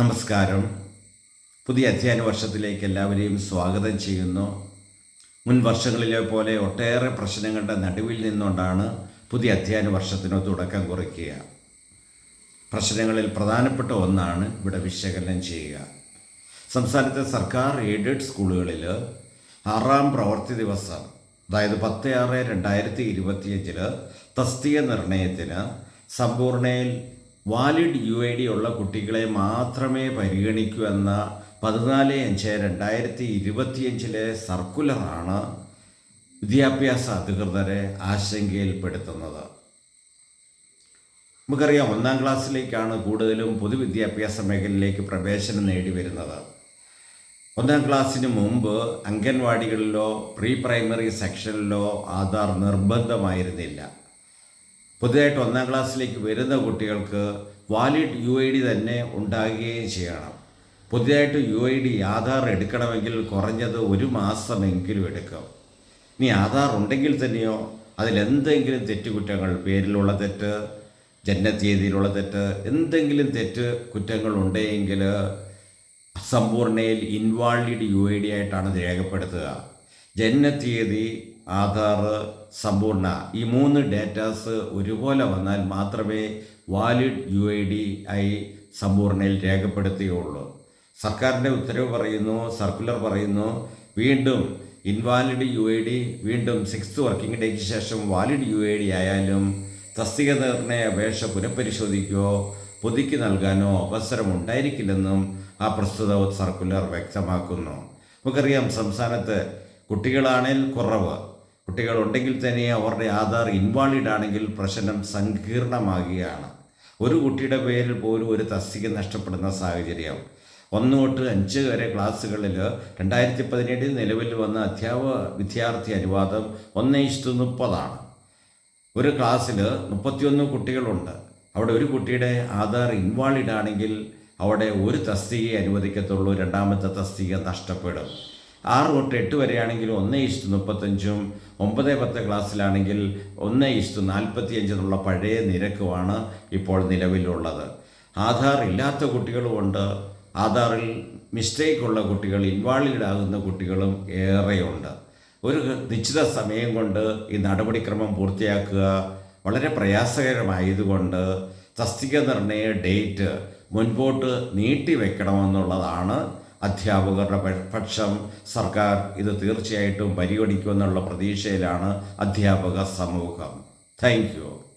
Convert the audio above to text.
നമസ്കാരം. പുതിയ അധ്യയന വർഷത്തിലേക്ക് എല്ലാവരെയും സ്വാഗതം ചെയ്യുന്നു. മുൻ വർഷങ്ങളിലെ പോലെ ഒട്ടേറെ പ്രശ്നങ്ങളുടെ നടുവിൽ നിന്നുകൊണ്ടാണ് പുതിയ അധ്യയന വർഷത്തിന് തുടക്കം കുറിക്കുക. പ്രശ്നങ്ങളിൽ പ്രധാനപ്പെട്ട ഒന്നാണ് ഇവിടെ വിശകലനം ചെയ്യുക. സംസ്ഥാനത്തെ സർക്കാർ എയ്ഡഡ് സ്കൂളുകളിൽ ആറാം പ്രവൃത്തി ദിവസം അതായത് പത്ത് ആറ് രണ്ടായിരത്തി ഇരുപത്തിയഞ്ചിൽ തസ്തിക നിർണയത്തിന് സമ്പൂർണയിൽ വാലിഡ് യു ഐ ഡി ഉള്ള കുട്ടികളെ മാത്രമേ പരിഗണിക്കൂ എന്ന പതിനാല് അഞ്ച് രണ്ടായിരത്തി ഇരുപത്തിയഞ്ചിലെ സർക്കുലറാണ് വിദ്യാഭ്യാസ അധികൃതരെ ആശങ്കയിൽപ്പെടുത്തുന്നത്. നമുക്കറിയാം ഒന്നാം ക്ലാസ്സിലേക്കാണ് കൂടുതലും പൊതുവിദ്യാഭ്യാസ മേഖലയിലേക്ക് പ്രവേശനം നേടി വരുന്നത് ഒന്നാം ക്ലാസ്സിന് മുമ്പ് അംഗൻവാടികളിലോ പ്രീ പ്രൈമറി സെക്ഷനിലോ ആധാർ നിർബന്ധമായിരുന്നില്ല. പുതിയതായിട്ട് ഒന്നാം ക്ലാസ്സിലേക്ക് വരുന്ന കുട്ടികൾക്ക് വാലിഡ് യു ഐ ഡി തന്നെ ഉണ്ടാകുകയും ചെയ്യണം. പുതിയതായിട്ട് യു ഐ ഡി ആധാർ എടുക്കണമെങ്കിൽ കുറഞ്ഞത് ഒരു മാസമെങ്കിലും എടുക്കും. ഇനി ആധാർ ഉണ്ടെങ്കിൽ തന്നെയോ അതിലെന്തെങ്കിലും തെറ്റുകുറ്റങ്ങൾ പേരിലുള്ള തെറ്റ് ജനനത്തീയതിയിലുള്ള തെറ്റ് എന്തെങ്കിലും തെറ്റ് കുറ്റങ്ങൾ ഉണ്ടെങ്കിൽ സമ്പൂർണയിൽ ഇൻവാളിഡ് യു ഐ ഡി ആയിട്ടാണ് രേഖപ്പെടുത്തുക. ജനനത്തീയതി ആധാർ സമ്പൂർണ. ഈ മൂന്ന് ഡേറ്റാസ് ഒരുപോലെ വന്നാൽ മാത്രമേ വാലിഡ് യു ഐ ഡി ആയി സമ്പൂർണയിൽ രേഖപ്പെടുത്തുകയുള്ളൂ. സർക്കാരിന്റെ ഉത്തരവ് പറയുന്നു സർക്കുലർ പറയുന്നു വീണ്ടും ഇൻവാലിഡ് യു ഐ ഡി വീണ്ടും സിക്സ്ത് വർക്കിംഗ് ഡേക്ക് ശേഷം വാലിഡ് യു ഐ ഡി ആയാലും തസ്തിക നിർണയ അപേക്ഷ പുനഃപരിശോധിക്കുകയോ പുതുക്കി നൽകാനോ അവസരം ഉണ്ടായിരിക്കില്ലെന്നും ആ പ്രസ്തുത സർക്കുലർ വ്യക്തമാക്കുന്നു. നമുക്കറിയാം സംസ്ഥാനത്ത് കുട്ടികളാണേൽ കുറവ്. കുട്ടികളുണ്ടെങ്കിൽ തന്നെ അവരുടെ ആധാർ ഇൻവാളിഡ് ആണെങ്കിൽ പ്രശ്നം സങ്കീർണമാകുകയാണ്. ഒരു കുട്ടിയുടെ പേരിൽ പോലും ഒരു തസ്തിക നഷ്ടപ്പെടുന്ന സാഹചര്യമാവും. ഒന്ന് തൊട്ട് അഞ്ച് വരെ ക്ലാസ്സുകളിൽ രണ്ടായിരത്തി പതിനേഴിൽ നിലവിൽ വന്ന അധ്യാപക വിദ്യാർത്ഥി അനുവാദം ഒന്ന് ഇഷ്ടു മുപ്പതാണ്. ഒരു ക്ലാസ്സിൽ മുപ്പത്തിയൊന്ന് കുട്ടികളുണ്ട്. അവിടെ ഒരു കുട്ടിയുടെ ആധാർ ഇൻവാളിഡ് ആണെങ്കിൽ അവിടെ ഒരു തസ്തികയെ അനുവദിക്കത്തുള്ളൂ. രണ്ടാമത്തെ തസ്തിക നഷ്ടപ്പെടും. ആറ് തൊട്ട് എട്ട് വരെയാണെങ്കിൽ ഒന്ന് ഇഷ്ടു മുപ്പത്തഞ്ചും ഒമ്പത് പത്ത് ക്ലാസ്സിലാണെങ്കിൽ ഒന്ന് ഇഷ്ടു നാൽപ്പത്തിയഞ്ച് എന്നുള്ള പഴയ നിരക്കുമാണ് ഇപ്പോൾ നിലവിലുള്ളത്. ആധാർ ഇല്ലാത്ത കുട്ടികളുമുണ്ട് ആധാറിൽ മിസ്റ്റേക്ക് ഉള്ള കുട്ടികൾ ഇൻവാളിഡ് ആകുന്ന കുട്ടികളും ഏറെയുണ്ട്. ഒരു നിശ്ചിത സമയം കൊണ്ട് ഈ നടപടിക്രമം പൂർത്തിയാക്കുക വളരെ പ്രയാസകരമായതുകൊണ്ട് തസ്തിക നിർണയ ഡേറ്റ് മുൻപോട്ട് നീട്ടിവെക്കണമെന്നുള്ളതാണ് അധ്യാപകരുടെ പക്ഷം സർക്കാർ ഇത് തീർച്ചയായിട്ടും പരിഗണിക്കുമെന്നുള്ള പ്രതീക്ഷയിലാണ് അധ്യാപക സമൂഹം. താങ്ക്